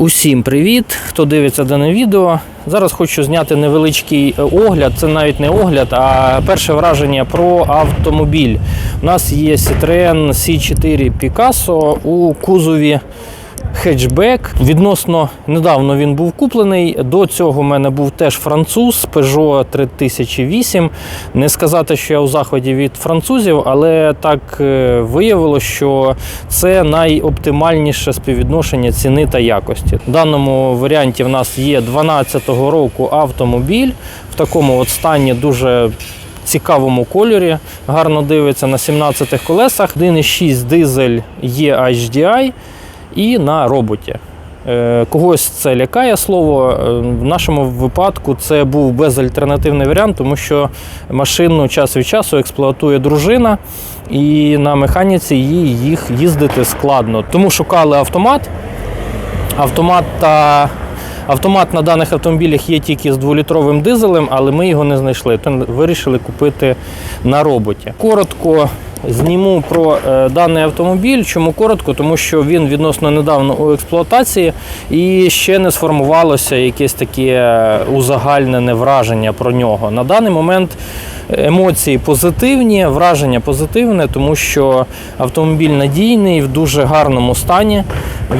Усім привіт! Хто дивиться дане відео. Зараз хочу зняти невеличкий е, огляд. Це навіть не огляд, а перше враження про автомобіль. У нас є Citroen C4 Picasso у кузові хетчбек. Відносно недавно він був куплений. До цього в мене був теж француз Peugeot 3008. Не сказати, що я у заході від французів, але так е, виявилося, що це найоптимальніше співвідношення ціни та якості. В даному варіанті в нас є 12-го року автомобіль в такому от стані дуже. Цікавому кольорі, гарно дивиться на 17 колесах. 1,6 дизель є HDI і на роботі. Е, Когось це лякає слово. Е, В нашому випадку це був безальтернативний варіант, тому що машину час від часу експлуатує дружина, і на механіці їх їздити складно. Тому шукали автомат. Автомат та Автомат на даних автомобілях є тільки з дволітровим дизелем, але ми його не знайшли. То вирішили купити на роботі. Коротко зніму про е, даний автомобіль. Чому коротко? Тому що він відносно недавно у експлуатації і ще не сформувалося якесь таке узагальнене враження про нього. На даний момент емоції позитивні, враження позитивне, тому що автомобіль надійний в дуже гарному стані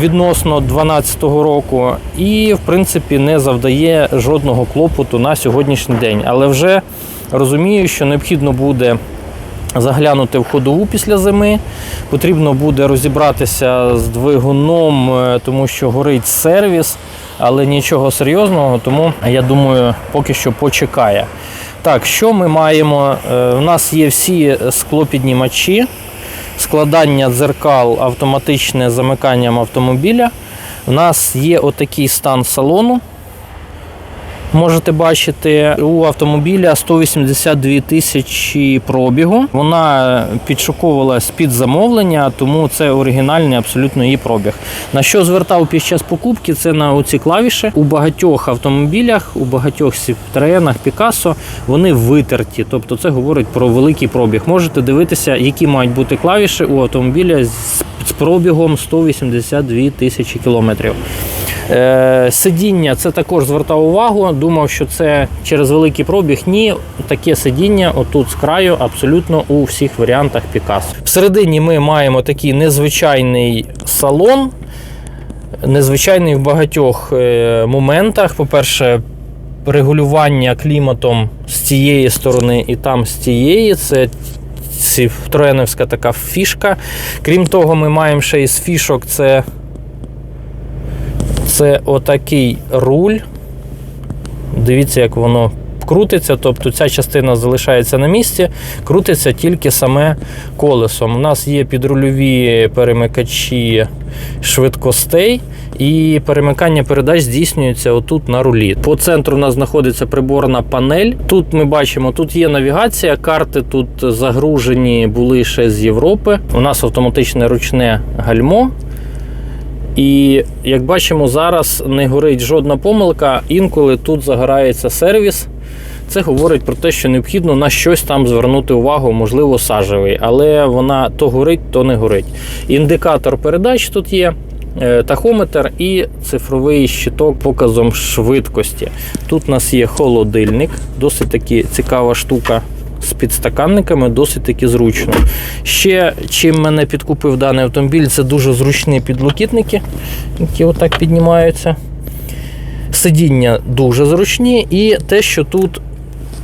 відносно 2012 року, і в принципі не завдає жодного клопоту на сьогоднішній день. Але вже розумію, що необхідно буде. Заглянути в ходову після зими, потрібно буде розібратися з двигуном, е, тому що горить сервіс, але нічого серйозного, тому я думаю, поки що почекає. Так, що ми маємо? Е, У нас є всі склопіднімачі, складання дзеркал, автоматичне замиканням автомобіля. У нас є отакий стан салону. Можете бачити, у автомобіля 182 тисячі пробігу. Вона підшуковувалась під замовлення, тому це оригінальний абсолютно її пробіг. На що звертав під час покупки, це на оці клавіші. У багатьох автомобілях, у багатьох Citroenах, Picasso вони витерті. Тобто це говорить про великий пробіг. Можете дивитися, які мають бути клавіші у автомобіля з пробігом 182 тисячі кілометрів. Е, Сидіння це також звертав увагу. Думав, що це через великий пробіг. Ні, таке сидіння отут з краю абсолютно у всіх варіантах Picasso. Всередині ми маємо такий незвичайний салон. Незвичайний в багатьох е, моментах. По-перше, регулювання кліматом з цієї сторони і там з цієї. Це троєнівська така фішка. Крім того, ми маємо ще із фішок це, це отакий руль. Дивіться, як воно крутиться. Тобто ця частина залишається на місці, крутиться тільки саме колесом. У нас є підрульові перемикачі швидкостей. І перемикання передач здійснюється отут на рулі. По центру у нас знаходиться приборна панель. Тут ми бачимо, тут є навігація, карти тут загружені були ще з Європи. У нас автоматичне ручне гальмо. І як бачимо, зараз не горить жодна помилка. Інколи тут загорається сервіс. Це говорить про те, що необхідно на щось там звернути увагу, можливо, сажевий, але вона то горить, то не горить. Індикатор передач тут є. е, Тахометр і цифровий щиток показом швидкості. Тут у нас є холодильник, досить таки цікава штука з підстаканниками, досить таки зручно. Ще чим мене підкупив даний автомобіль, це дуже зручні підлокітники, які отак піднімаються. Сидіння дуже зручні, і те, що тут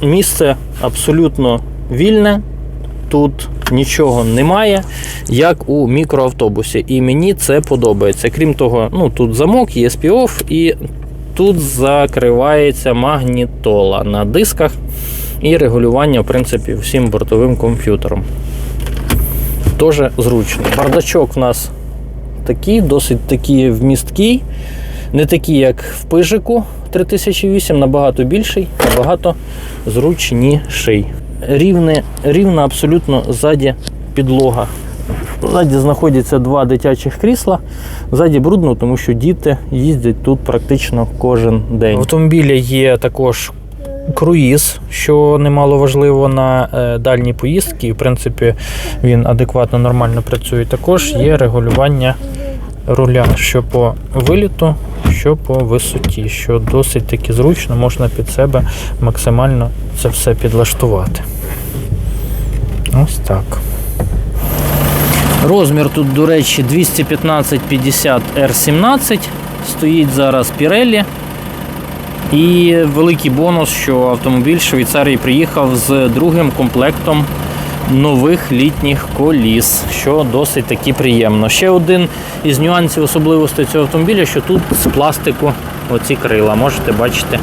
місце абсолютно вільне, тут нічого немає, як у мікроавтобусі. І мені це подобається. Крім того, ну тут замок, є спіоф, і тут закривається магнітола на дисках і регулювання, в принципі, всім бортовим комп'ютером. Дуже зручно. Бардачок у нас такий, досить такий вмісткий. Не такий, як в пижику 3008, набагато більший, набагато зручніший. Рівне, рівна абсолютно ззаді підлога. Ззаді знаходяться два дитячих крісла. Ззаді брудно, тому що діти їздять тут практично кожен день. В автомобілі є також круїз, що немало важливо на е, дальні поїздки. В принципі, він адекватно нормально працює. Також є регулювання руля, що по виліту, що по висоті, що досить таки зручно, можна під себе максимально це все підлаштувати. Ось так. Розмір тут, до речі, 215-50 R17. Стоїть зараз Pirelli. І великий бонус, що автомобіль Швейцарії приїхав з другим комплектом нових літніх коліс, що досить таки приємно. Ще один із нюансів особливостей цього автомобіля, що тут з пластику оці крила. Можете бачити,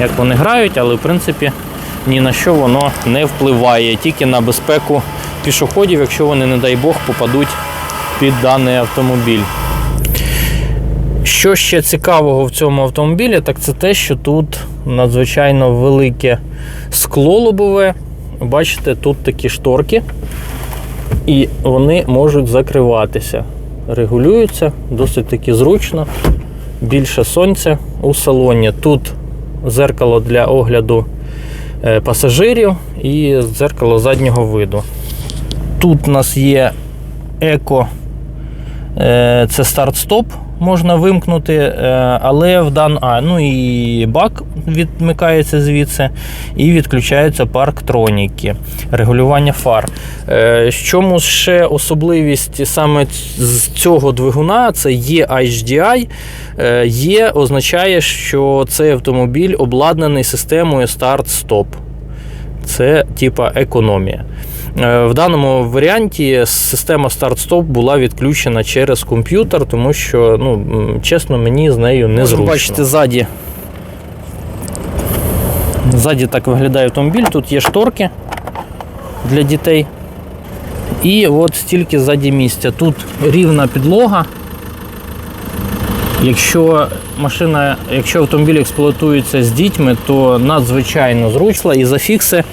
як вони грають, але в принципі ні на що воно не впливає, тільки на безпеку пішоходів, якщо вони, не дай Бог, попадуть під даний автомобіль. Що ще цікавого в цьому автомобілі, так це те, що тут надзвичайно велике скло лобове. Бачите, тут такі шторки, і вони можуть закриватися. Регулюються досить таки зручно. Більше сонця у салоні. Тут зеркало для огляду е, пасажирів і зеркало заднього виду. Тут у нас є еко, е, це старт-стоп, можна вимкнути, е, але в дан... а, ну і бак відмикається звідси, і відключаються парктроніки, регулювання фар. Е, В чому ще особливість саме з цього двигуна це є HDI. Е, Є означає, що цей автомобіль обладнаний системою старт-стоп. Це типа економія. Е, В даному варіанті система старт-стоп була відключена через комп'ютер, тому що, ну, чесно, мені з нею не зручно. Бачите, ззаді. Ззаді так виглядає автомобіль. Тут є шторки для дітей. І от стільки ззаді місця. Тут рівна підлога. Якщо машина, якщо автомобіль експлуатується з дітьми, то надзвичайно зручно і зафікси.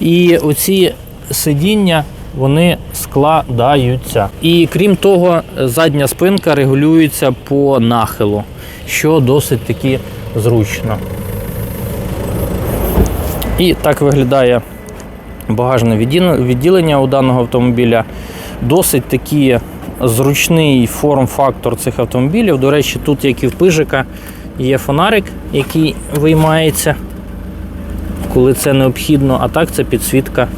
І оці сидіння вони складаються. І крім того, задня спинка регулюється по нахилу, що досить таки зручно. І так виглядає багажне відділення у даного автомобіля. Досить таки зручний форм-фактор цих автомобілів. До речі, тут, як і в пижика, є фонарик, який виймається, коли це необхідно, а так це підсвітка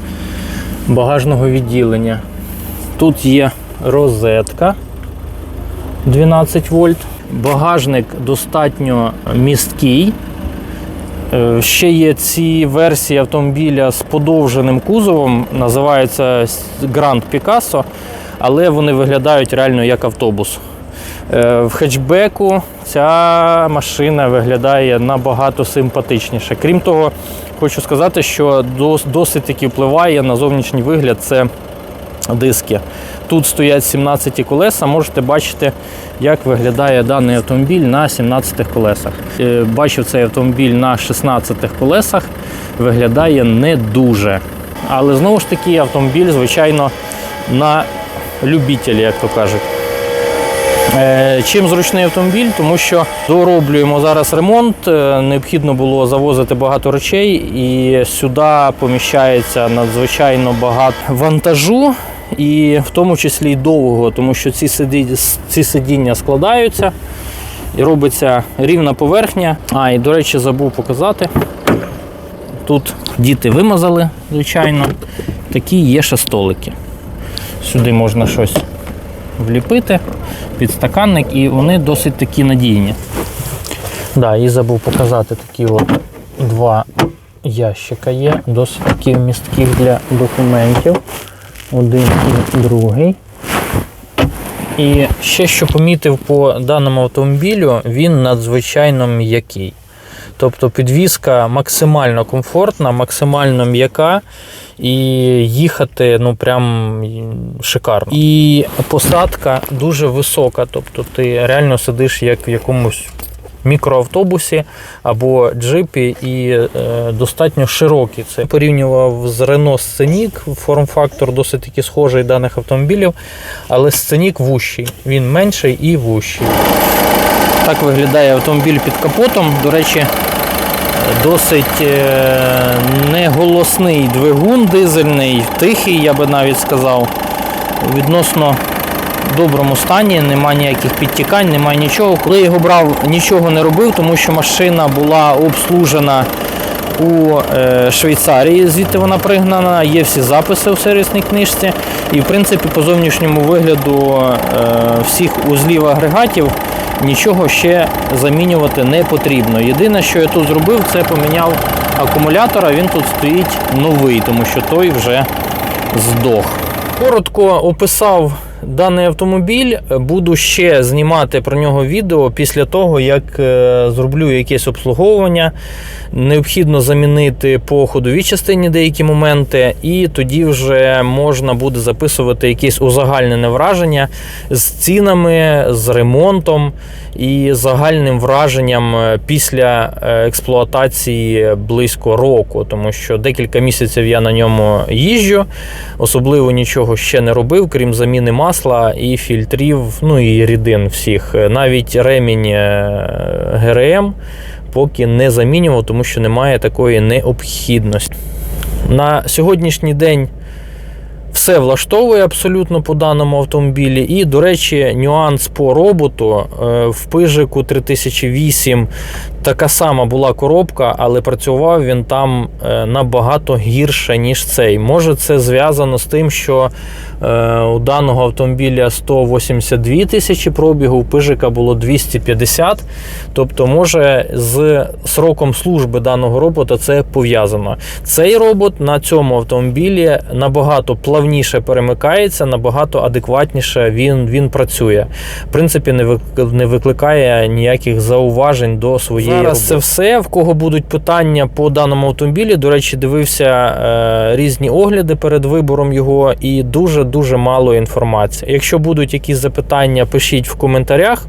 багажного відділення. Тут є розетка 12 вольт. Багажник достатньо місткий. Е, Ще є ці версії автомобіля з подовженим кузовом, називається Grand Picasso, але вони виглядають реально як автобус. Е, В хетчбеку ця машина виглядає набагато симпатичніше. Крім того, хочу сказати, що досить таки впливає на зовнішній вигляд це диски. Тут стоять 17 колеса, можете бачити, як виглядає даний автомобіль на 17 колесах. Е, Бачив цей автомобіль на 16 колесах, виглядає не дуже. Але знову ж таки, автомобіль, звичайно, на любителі, як то кажуть. Е, Чим зручний автомобіль, тому що дороблюємо зараз ремонт. е, Необхідно було завозити багато речей, і сюди поміщається надзвичайно багато вантажу, і в тому числі й довго, тому що ці, сиді... ці сидіння складаються і робиться рівна поверхня. А, і до речі, забув показати. Тут діти вимазали, звичайно. Такі є ще столики. Сюди можна щось вліпити, підстаканник, і вони досить такі надійні. Да, і забув показати такі от два ящика є, досить такі містких для документів. Один і другий. І ще що помітив по даному автомобілю, він надзвичайно м'який. Тобто підвізка максимально комфортна, максимально м'яка і їхати ну прям шикарно. І посадка дуже висока. Тобто ти реально сидиш як в якомусь мікроавтобусі або джипі і е, достатньо широкий. Це порівнював з Renault Scenic, форм-фактор досить таки схожий даних автомобілів, але Scenic вущий. Він менший і вущий. Так виглядає автомобіль під капотом. До речі, досить е, неголосний двигун дизельний, тихий, я би навіть сказав. Відносно доброму стані, немає ніяких підтікань, немає нічого. Коли його брав, нічого не робив, тому що машина була обслужена у е, Швейцарії, звідти вона пригнана, є всі записи у сервісній книжці. І в принципі по зовнішньому вигляду е, всіх узлів агрегатів нічого ще замінювати не потрібно. Єдине, що я тут зробив, це поміняв акумулятор, а він тут стоїть новий, тому що той вже здох. Коротко описав даний автомобіль. Буду ще знімати про нього відео після того, як е, зроблю якесь обслуговування. Необхідно замінити по ходовій частині деякі моменти, і тоді вже можна буде записувати якесь узагальнене враження з цінами, з ремонтом і загальним враженням е, після е, експлуатації близько року, тому що декілька місяців я на ньому їжджу, особливо нічого ще не робив, крім заміни масла і фільтрів, ну і рідин всіх. Навіть ремінь е, ГРМ поки не замінював, тому що немає такої необхідності. На сьогоднішній день все влаштовує абсолютно по даному автомобілі. І, до речі, нюанс по роботу Е, в пижику 3008 така сама була коробка, але працював він там е, набагато гірше, ніж цей. Може, це зв'язано з тим, що е, у даного автомобіля 182 тисячі пробігу, у пижика було 250. Тобто, може, з сроком служби даного робота це пов'язано. Цей робот на цьому автомобілі набагато плавніше перемикається, набагато адекватніше він, він працює. В принципі, не викликає ніяких зауважень до своєї Зараз це все. В кого будуть питання по даному автомобілі, до речі, дивився е, різні огляди перед вибором його і дуже дуже мало інформації. Якщо будуть якісь запитання, пишіть в коментарях.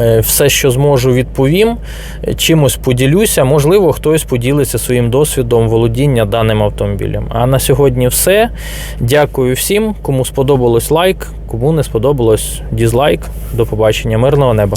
Е, Все, що зможу, відповім. Чимось поділюся. Можливо, хтось поділиться своїм досвідом володіння даним автомобілем. А на сьогодні все. Дякую всім. Кому сподобалось лайк, кому не сподобалось дізлайк. До побачення. Мирного неба.